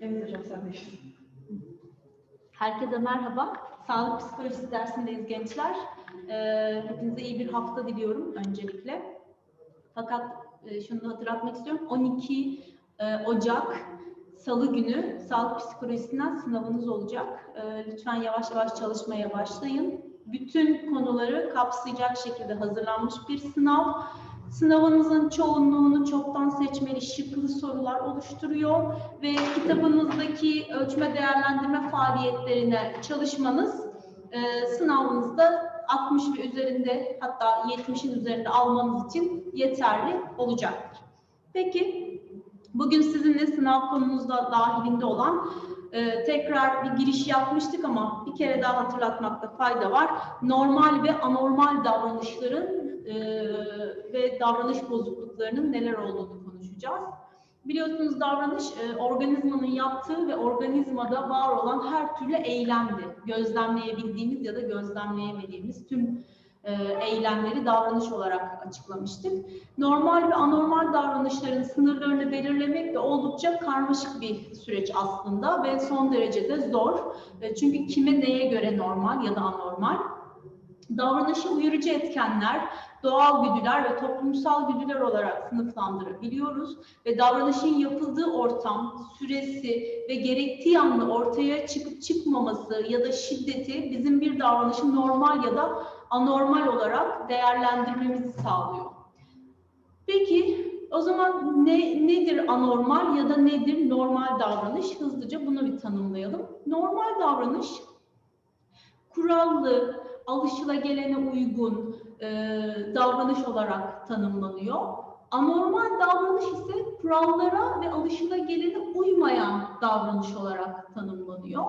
Evet hocam sendeyiz. Herkese merhaba. Sağlık psikolojisi dersindeyiz gençler. Ee, hepinize iyi bir hafta diliyorum öncelikle. Fakat e, şunu da hatırlatmak istiyorum. 12 e, Ocak Salı günü sağlık psikolojisinden sınavınız olacak. E, lütfen yavaş yavaş çalışmaya başlayın. Bütün konuları kapsayacak şekilde hazırlanmış bir sınav. Sınavınızın çoğunluğunu çoktan seçmeli şıklı sorular oluşturuyor ve kitabınızdaki ölçme değerlendirme faaliyetlerine çalışmanız e, sınavınızda 60 ve üzerinde hatta 70'in üzerinde almanız için yeterli olacaktır. Peki bugün sizinle sınav konumuzda dahilinde olan e, tekrar bir giriş yapmıştık ama bir kere daha hatırlatmakta fayda var. Normal ve anormal davranışların e, ve davranış bozukluklarının neler olduğunu konuşacağız. Biliyorsunuz davranış e, organizmanın yaptığı ve organizmada var olan her türlü eylemdi. Gözlemleyebildiğimiz ya da gözlemleyemediğimiz tüm e, eylemleri davranış olarak açıklamıştık. Normal ve anormal davranışların sınırlarını belirlemek de oldukça karmaşık bir süreç aslında ve son derece de zor. E, çünkü kime neye göre normal ya da anormal? Davranışı uyarıcı etkenler, doğal güdüler ve toplumsal güdüler olarak sınıflandırabiliyoruz ve davranışın yapıldığı ortam, süresi ve gerektiği anda ortaya çıkıp çıkmaması ya da şiddeti bizim bir davranışı normal ya da anormal olarak değerlendirmemizi sağlıyor. Peki o zaman ne nedir anormal ya da nedir normal davranış? Hızlıca bunu bir tanımlayalım. Normal davranış kurallı, alışılagelene uygun e, davranış olarak tanımlanıyor. Anormal davranış ise kurallara ve alışılagelene uymayan davranış olarak tanımlanıyor.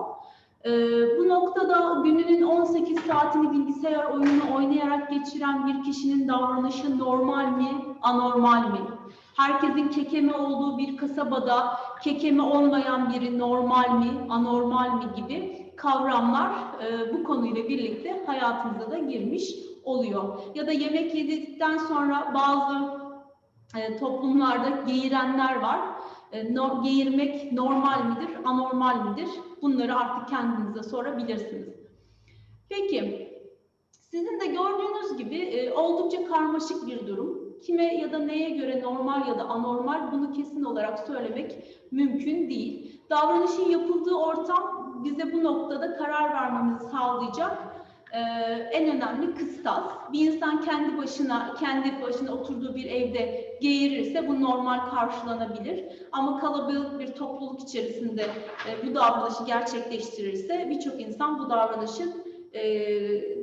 E, bu noktada gününün 18 saatini bilgisayar oyunu oynayarak geçiren bir kişinin davranışı normal mi, anormal mi? Herkesin kekeme olduğu bir kasabada kekeme olmayan biri normal mi, anormal mi gibi kavramlar e, bu konuyla birlikte hayatımıza da girmiş oluyor. Ya da yemek yedikten sonra bazı e, toplumlarda geğirenler var. E, no, geğirmek normal midir, anormal midir? Bunları artık kendinize sorabilirsiniz. Peki, sizin de gördüğünüz gibi e, oldukça karmaşık bir durum. Kime ya da neye göre normal ya da anormal bunu kesin olarak söylemek mümkün değil. Davranışın yapıldığı ortam bize bu noktada karar vermemizi sağlayacak e, en önemli kıstas. Bir insan kendi başına kendi başına oturduğu bir evde geğirirse bu normal karşılanabilir. Ama kalabalık bir topluluk içerisinde e, bu davranışı gerçekleştirirse birçok insan bu davranışın e,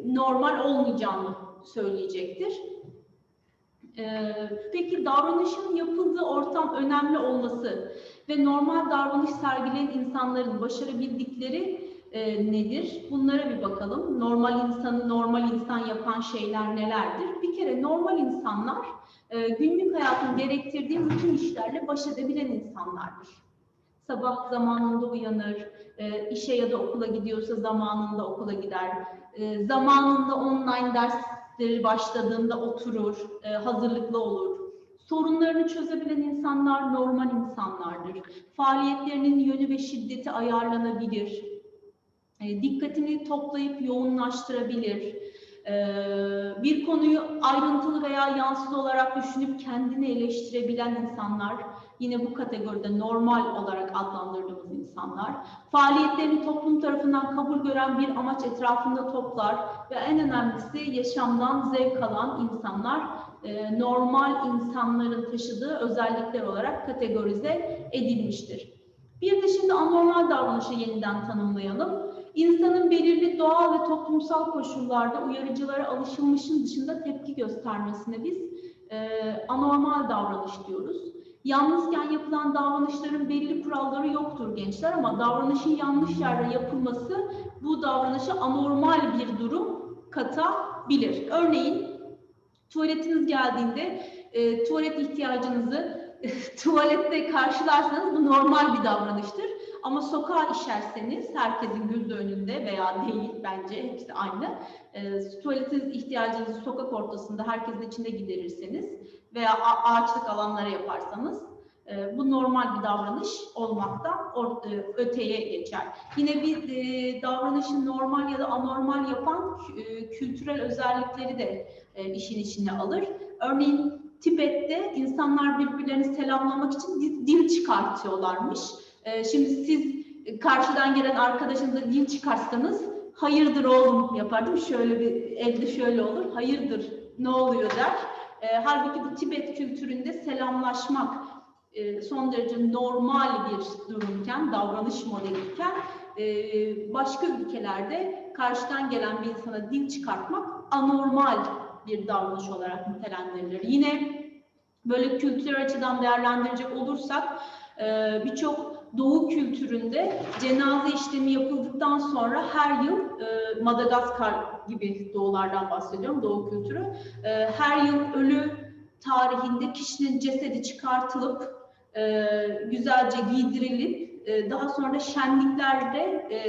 normal olmayacağını söyleyecektir. Ee, peki davranışın yapıldığı ortam önemli olması ve normal davranış sergileyen insanların başarabildikleri e, nedir? Bunlara bir bakalım. Normal insanı normal insan yapan şeyler nelerdir? Bir kere normal insanlar e, günlük hayatın gerektirdiği bütün işlerle baş edebilen insanlardır. Sabah zamanında uyanır, e, işe ya da okula gidiyorsa zamanında okula gider, e, zamanında online ders dersleri başladığında oturur, e, hazırlıklı olur. Sorunlarını çözebilen insanlar normal insanlardır. Faaliyetlerinin yönü ve şiddeti ayarlanabilir. E, dikkatini toplayıp yoğunlaştırabilir. E, bir konuyu ayrıntılı veya yansız olarak düşünüp kendini eleştirebilen insanlar yine bu kategoride normal olarak adlandırdığımız insanlar. Faaliyetlerini toplum tarafından kabul gören bir amaç etrafında toplar ve en önemlisi yaşamdan zevk alan insanlar e, normal insanların taşıdığı özellikler olarak kategorize edilmiştir. Bir de şimdi anormal davranışı yeniden tanımlayalım. İnsanın belirli doğal ve toplumsal koşullarda uyarıcılara alışılmışın dışında tepki göstermesine biz e, anormal davranış diyoruz. Yalnızken yapılan davranışların belli kuralları yoktur gençler ama davranışın yanlış yerde yapılması bu davranışa anormal bir durum katabilir. Örneğin tuvaletiniz geldiğinde e, tuvalet ihtiyacınızı tuvalette karşılarsanız bu normal bir davranıştır. Ama sokağa işerseniz herkesin gözü önünde veya değil bence hepsi aynı. E, tuvaletiniz ihtiyacınızı sokak ortasında herkesin içinde giderirseniz veya ağaçlık alanlara yaparsanız e, bu normal bir davranış olmaktan e, öteye geçer. Yine bir e, davranışı normal ya da anormal yapan e, kültürel özellikleri de e, işin içine alır. Örneğin Tibet'te insanlar birbirlerini selamlamak için di- dil çıkartıyorlarmış. Şimdi siz karşıdan gelen arkadaşınıza dil çıkartsanız hayırdır oğlum yapardım. Şöyle bir elde şöyle olur. Hayırdır ne oluyor der. Halbuki bu Tibet kültüründe selamlaşmak son derece normal bir durumken, davranış modeliyken e, başka ülkelerde karşıdan gelen bir insana dil çıkartmak anormal bir davranış olarak nitelendirilir. Yine böyle kültürel açıdan değerlendirecek olursak e, birçok Doğu kültüründe cenaze işlemi yapıldıktan sonra her yıl e, Madagaskar gibi doğulardan bahsediyorum, Doğu kültürü. E, her yıl ölü tarihinde kişinin cesedi çıkartılıp e, güzelce giydirilip e, daha sonra şenliklerde e,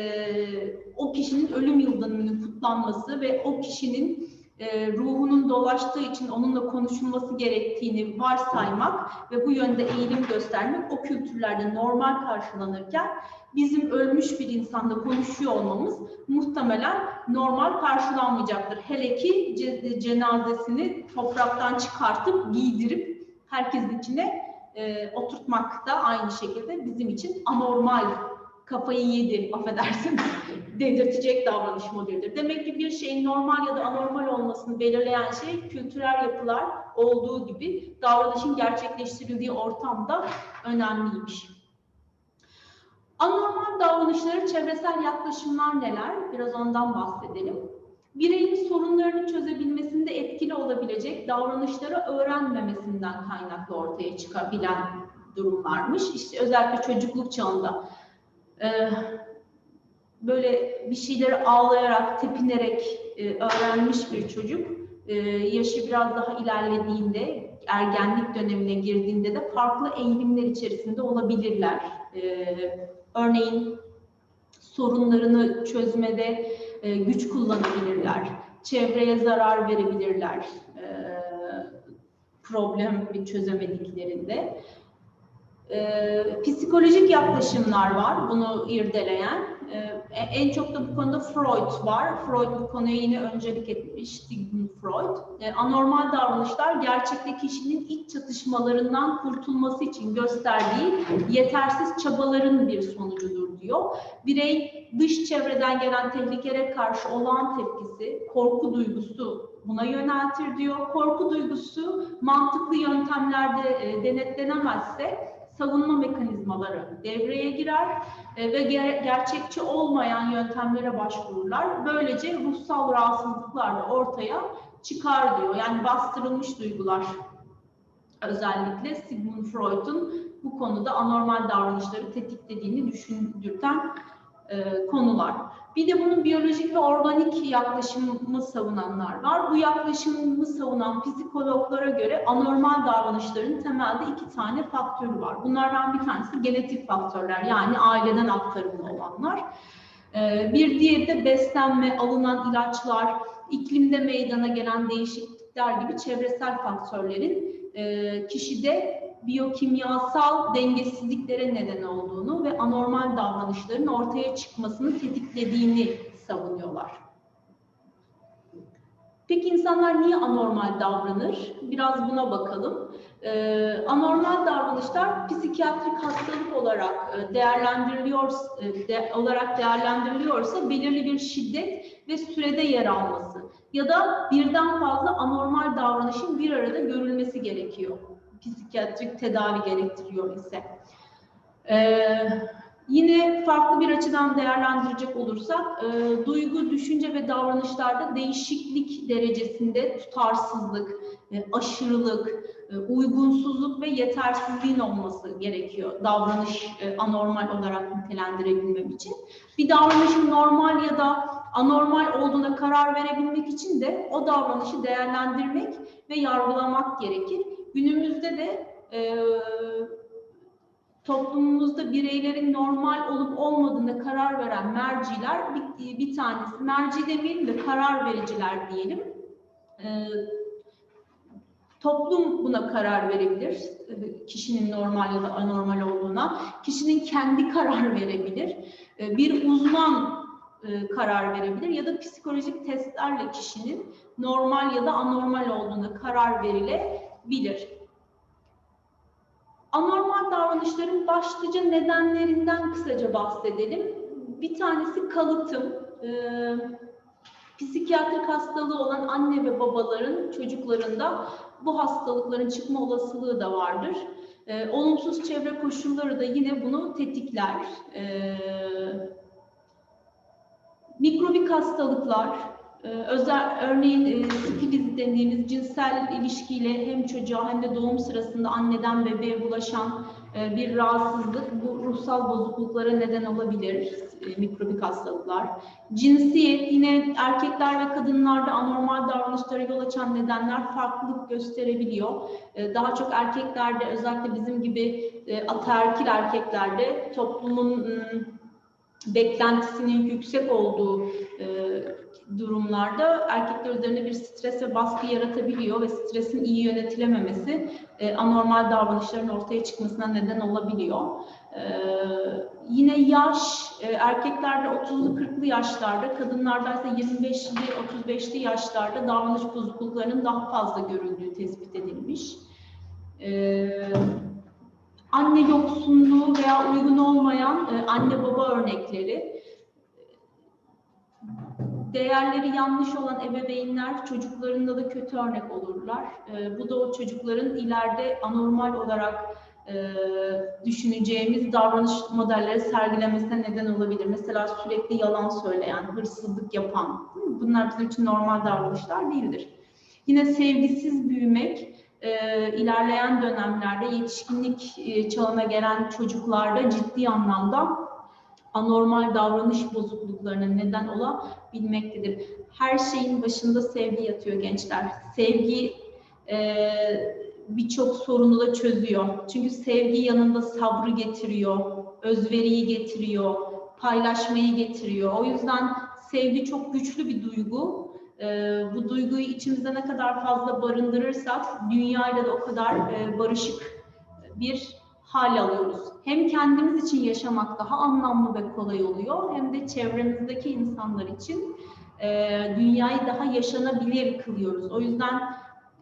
o kişinin ölüm yıl dönümünün kutlanması ve o kişinin e, ruhunun dolaştığı için onunla konuşulması gerektiğini varsaymak ve bu yönde eğilim göstermek o kültürlerde normal karşılanırken bizim ölmüş bir insanla konuşuyor olmamız muhtemelen normal karşılanmayacaktır. Hele ki ce- cenazesini topraktan çıkartıp giydirip herkesin içine e, oturtmak da aynı şekilde bizim için anormal kafayı yedi affedersiniz dedirtecek davranış modelidir. Demek ki bir şeyin normal ya da anormal olmasını belirleyen şey kültürel yapılar olduğu gibi davranışın gerçekleştirildiği ortamda önemliymiş. Anormal davranışların çevresel yaklaşımlar neler? Biraz ondan bahsedelim. Bireyin sorunlarını çözebilmesinde etkili olabilecek davranışları öğrenmemesinden kaynaklı ortaya çıkabilen durumlarmış. İşte özellikle çocukluk çağında e, böyle bir şeyleri ağlayarak, tepinerek e, öğrenmiş bir çocuk e, yaşı biraz daha ilerlediğinde, ergenlik dönemine girdiğinde de farklı eğilimler içerisinde olabilirler. E, örneğin sorunlarını çözmede e, güç kullanabilirler, çevreye zarar verebilirler e, problemi çözemediklerinde. E, psikolojik yaklaşımlar var bunu irdeleyen. E, en çok da bu konuda Freud var. Freud bu konuya yine öncelik etmiş, Sigmund Freud. E, anormal davranışlar gerçekte kişinin iç çatışmalarından kurtulması için gösterdiği yetersiz çabaların bir sonucudur diyor. Birey dış çevreden gelen tehlikelere karşı olağan tepkisi, korku duygusu buna yöneltir diyor. Korku duygusu mantıklı yöntemlerde e, denetlenemezse savunma mekanizmaları devreye girer e, ve ger- gerçekçi olmayan yöntemlere başvururlar. Böylece ruhsal rahatsızlıklar da ortaya çıkar diyor. Yani bastırılmış duygular özellikle Sigmund Freud'un bu konuda anormal davranışları tetiklediğini düşündürten e, konular. Bir de bunun biyolojik ve organik yaklaşımı savunanlar var. Bu yaklaşımı savunan psikologlara göre anormal davranışların temelde iki tane faktörü var. Bunlardan bir tanesi genetik faktörler yani aileden aktarımlı olanlar. Ee, bir diğeri de beslenme, alınan ilaçlar, iklimde meydana gelen değişiklikler gibi çevresel faktörlerin e, kişide biyokimyasal dengesizliklere neden olduğunu ve anormal davranışların ortaya çıkmasını tetiklediğini savunuyorlar. Peki insanlar niye anormal davranır? Biraz buna bakalım. Ee, anormal davranışlar psikiyatrik hastalık olarak e, değerlendiriliyor e, de, olarak değerlendiriliyorsa belirli bir şiddet ve sürede yer alması ya da birden fazla anormal davranışın bir arada görülmesi gerekiyor psikiyatrik tedavi gerektiriyor ise. Ee, yine farklı bir açıdan değerlendirecek olursak, e, duygu, düşünce ve davranışlarda değişiklik derecesinde tutarsızlık, e, aşırılık, e, uygunsuzluk ve yetersizliğin olması gerekiyor davranış e, anormal olarak nitelendirebilmem için. Bir davranışın normal ya da anormal olduğuna karar verebilmek için de o davranışı değerlendirmek ve yargılamak gerekir. Günümüzde de e, toplumumuzda bireylerin normal olup olmadığına karar veren merciler bir, bir tanesi, merci demeyelim de karar vericiler diyelim. E, Toplum buna karar verebilir. e, Kişinin normal ya da anormal olduğuna. Kişinin kendi karar verebilir. E, Bir uzman e, karar verebilir ya da psikolojik testlerle kişinin normal ya da anormal olduğuna karar verilebilir. Anormal davranışların başlıca nedenlerinden kısaca bahsedelim. Bir tanesi kalıtım. Ee, psikiyatrik hastalığı olan anne ve babaların çocuklarında bu hastalıkların çıkma olasılığı da vardır. Ee, olumsuz çevre koşulları da yine bunu tetikler. Ee, mikrobik hastalıklar, özel örneğin e, sifiliz dediğimiz cinsel ilişkiyle hem çocuğa hem de doğum sırasında anneden bebeğe bulaşan e, bir rahatsızlık bu ruhsal bozukluklara neden olabilir e, mikrobik hastalıklar. Cinsiyet yine erkekler ve kadınlarda anormal davranışlara yol açan nedenler farklılık gösterebiliyor. E, Daha çok erkeklerde özellikle bizim gibi e, ataerkil erkeklerde toplumun ım, beklentisinin yüksek olduğu e, durumlarda erkekler üzerinde bir stres ve baskı yaratabiliyor ve stresin iyi yönetilememesi e, anormal davranışların ortaya çıkmasına neden olabiliyor. E, yine yaş, e, erkeklerde 30'lu 40'lı yaşlarda, kadınlarda ise 25'li 35'li yaşlarda davranış bozukluklarının daha fazla görüldüğü tespit edilmiş. E, anne yoksunluğu veya uygun olmayan e, anne baba örnekleri, değerleri yanlış olan ebeveynler çocuklarında da kötü örnek olurlar. E, bu da o çocukların ileride anormal olarak e, düşüneceğimiz davranış modelleri sergilemesine neden olabilir. Mesela sürekli yalan söyleyen, hırsızlık yapan, bunlar bizim için normal davranışlar değildir. Yine sevgisiz büyümek, e, ilerleyen dönemlerde yetişkinlik e, çağına gelen çocuklarda ciddi anlamda anormal davranış bozukluklarına neden olabilmektedir. Her şeyin başında sevgi yatıyor gençler. Sevgi e, birçok sorunu da çözüyor. Çünkü sevgi yanında sabrı getiriyor, özveriyi getiriyor, paylaşmayı getiriyor. O yüzden sevgi çok güçlü bir duygu. Ee, bu duyguyu içimizde ne kadar fazla barındırırsak dünyayla da o kadar e, barışık bir hal alıyoruz. Hem kendimiz için yaşamak daha anlamlı ve kolay oluyor hem de çevremizdeki insanlar için e, dünyayı daha yaşanabilir kılıyoruz. O yüzden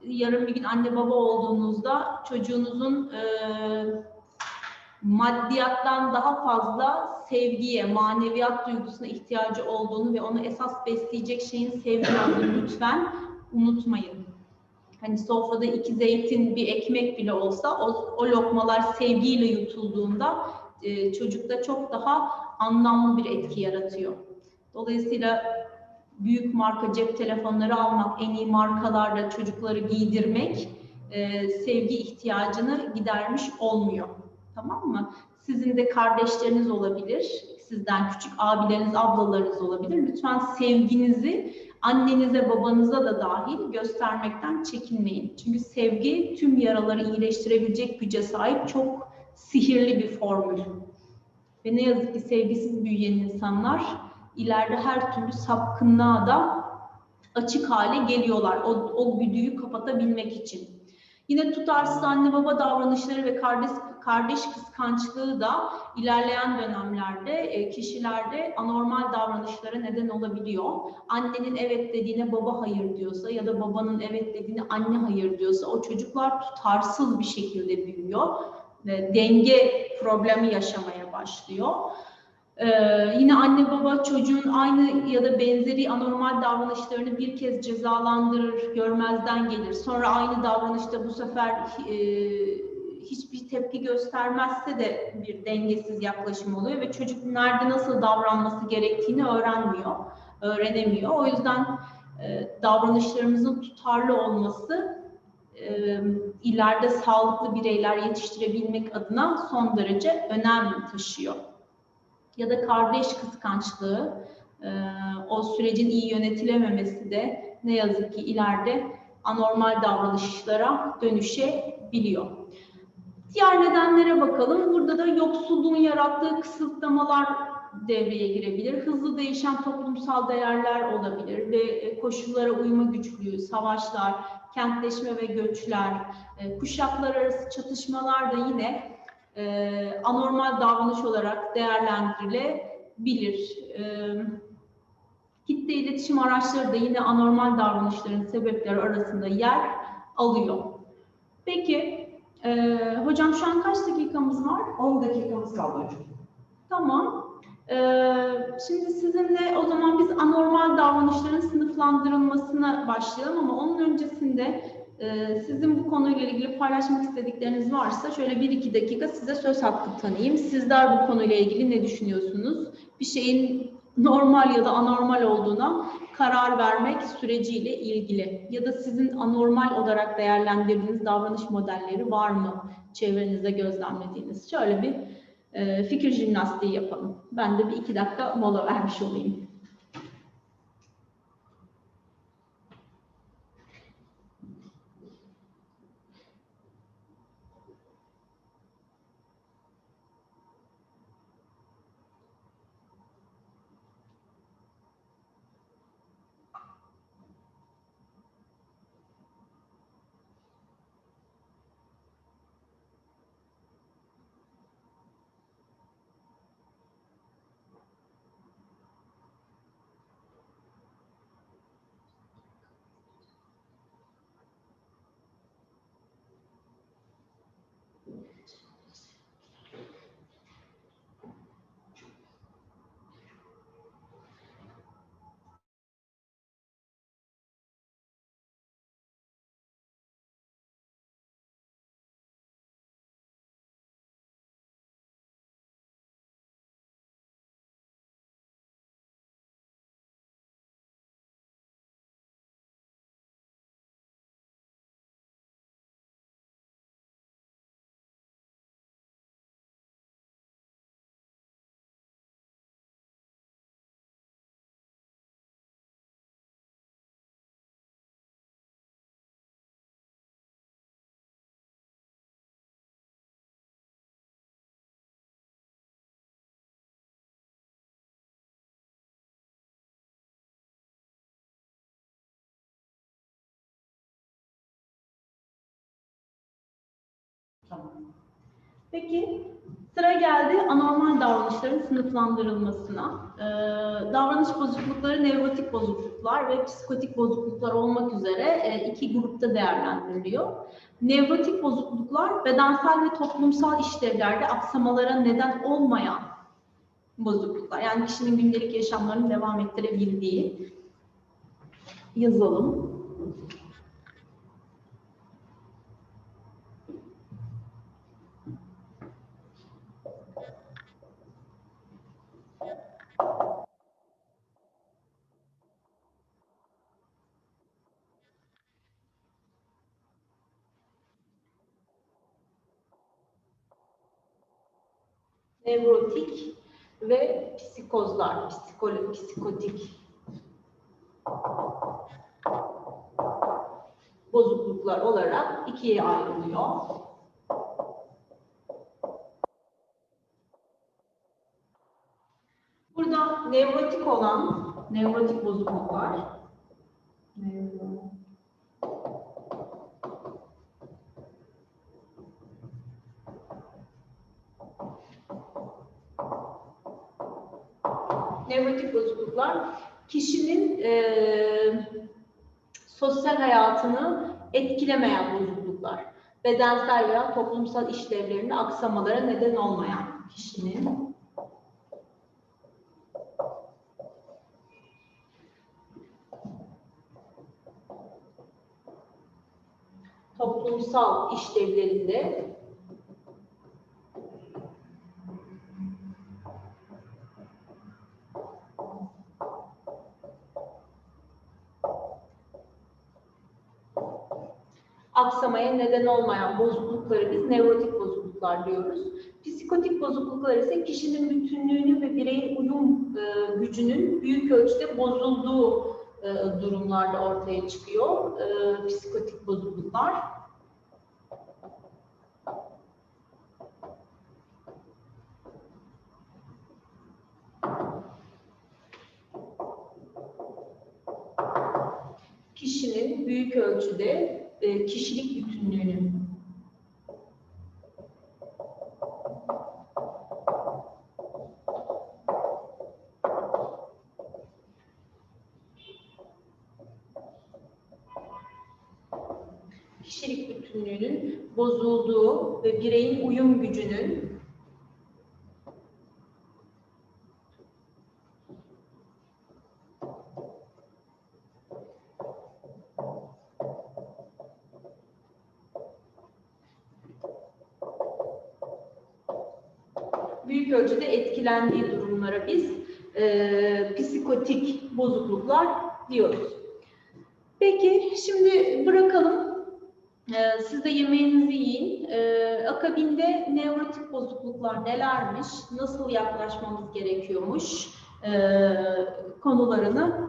yarın bir gün anne baba olduğunuzda çocuğunuzun e, maddiyattan daha fazla sevgiye, maneviyat duygusuna ihtiyacı olduğunu ve onu esas besleyecek şeyin sevgi olduğunu lütfen unutmayın. Hani sofrada iki zeytin, bir ekmek bile olsa o, o lokmalar sevgiyle yutulduğunda e, çocukta çok daha anlamlı bir etki yaratıyor. Dolayısıyla büyük marka cep telefonları almak, en iyi markalarla çocukları giydirmek e, sevgi ihtiyacını gidermiş olmuyor. Tamam mı? Sizin de kardeşleriniz olabilir, sizden küçük abileriniz, ablalarınız olabilir. Lütfen sevginizi annenize, babanıza da dahil göstermekten çekinmeyin. Çünkü sevgi tüm yaraları iyileştirebilecek güce sahip çok sihirli bir formül. Ve ne yazık ki sevgisiz büyüyen insanlar ileride her türlü sapkınlığa da açık hale geliyorlar. O, o güdüyü kapatabilmek için. Yine tutarsız anne baba davranışları ve kardeş kardeş kıskançlığı da ilerleyen dönemlerde e, kişilerde anormal davranışlara neden olabiliyor. Annenin evet dediğine baba hayır diyorsa ya da babanın evet dediğine anne hayır diyorsa o çocuklar tutarsız bir şekilde büyüyor. Denge problemi yaşamaya başlıyor. Ee, yine anne baba çocuğun aynı ya da benzeri anormal davranışlarını bir kez cezalandırır, görmezden gelir. Sonra aynı davranışta bu sefer e, hiçbir tepki göstermezse de bir dengesiz yaklaşım oluyor ve çocuk nerede nasıl davranması gerektiğini öğrenmiyor, öğrenemiyor. O yüzden e, davranışlarımızın tutarlı olması e, ileride sağlıklı bireyler yetiştirebilmek adına son derece önem taşıyor ya da kardeş kıskançlığı, e, o sürecin iyi yönetilememesi de ne yazık ki ileride anormal davranışlara dönüşebiliyor. Diğer nedenlere bakalım. Burada da yoksulluğun yarattığı kısıtlamalar devreye girebilir. Hızlı değişen toplumsal değerler olabilir ve koşullara uyma güçlüğü, savaşlar, kentleşme ve göçler, e, kuşaklar arası çatışmalar da yine e, anormal davranış olarak değerlendirilebilir. E, kitle iletişim araçları da yine anormal davranışların sebepleri arasında yer alıyor. Peki, e, hocam şu an kaç dakikamız var? 10 dakikamız kaldı hocam. Tamam. Ee, şimdi sizinle o zaman biz anormal davranışların sınıflandırılmasına başlayalım ama onun öncesinde e, sizin bu konuyla ilgili paylaşmak istedikleriniz varsa şöyle bir iki dakika size söz hakkı tanıyayım. Sizler bu konuyla ilgili ne düşünüyorsunuz? Bir şeyin normal ya da anormal olduğuna karar vermek süreciyle ilgili ya da sizin anormal olarak değerlendirdiğiniz davranış modelleri var mı çevrenizde gözlemlediğiniz? Şöyle bir e, fikir jimnastiği yapalım. Ben de bir iki dakika mola vermiş olayım. Tamam. Peki sıra geldi anormal davranışların sınıflandırılmasına. Ee, davranış bozuklukları nevrotik bozukluklar ve psikotik bozukluklar olmak üzere e, iki grupta değerlendiriliyor. Nevrotik bozukluklar bedensel ve toplumsal işlevlerde aksamalara neden olmayan bozukluklar. Yani kişinin gündelik yaşamlarını devam ettirebildiği yazalım. Nevrotik ve psikozlar, psikolo, psikotik bozukluklar olarak ikiye ayrılıyor. Burada nevrotik olan nevrotik bozukluklar nevro- nevrotik bozukluklar kişinin eee, sosyal hayatını etkilemeyen bozukluklar. Bedensel veya toplumsal işlevlerinde aksamalara neden olmayan kişinin toplumsal işlevlerinde aksamaya neden olmayan bozuklukları biz nevrotik bozukluklar diyoruz. Psikotik bozukluklar ise kişinin bütünlüğünü ve bireyin uyum e, gücünün büyük ölçüde bozulduğu e, durumlarda ortaya çıkıyor. E, psikotik bozukluklar. kişinin büyük ölçüde e, kişilik bütünlüğünü. Kişilik bütünlüğünün bozulduğu ve bireyin uyum gücünün büyük ölçüde etkilendiği durumlara biz e, psikotik bozukluklar diyoruz. Peki şimdi bırakalım. E, siz de yemeğinizi yiyin. E, akabinde nevrotik bozukluklar nelermiş, nasıl yaklaşmamız gerekiyormuş e, konularını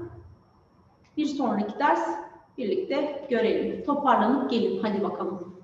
bir sonraki ders birlikte görelim. Toparlanıp gelin hadi bakalım.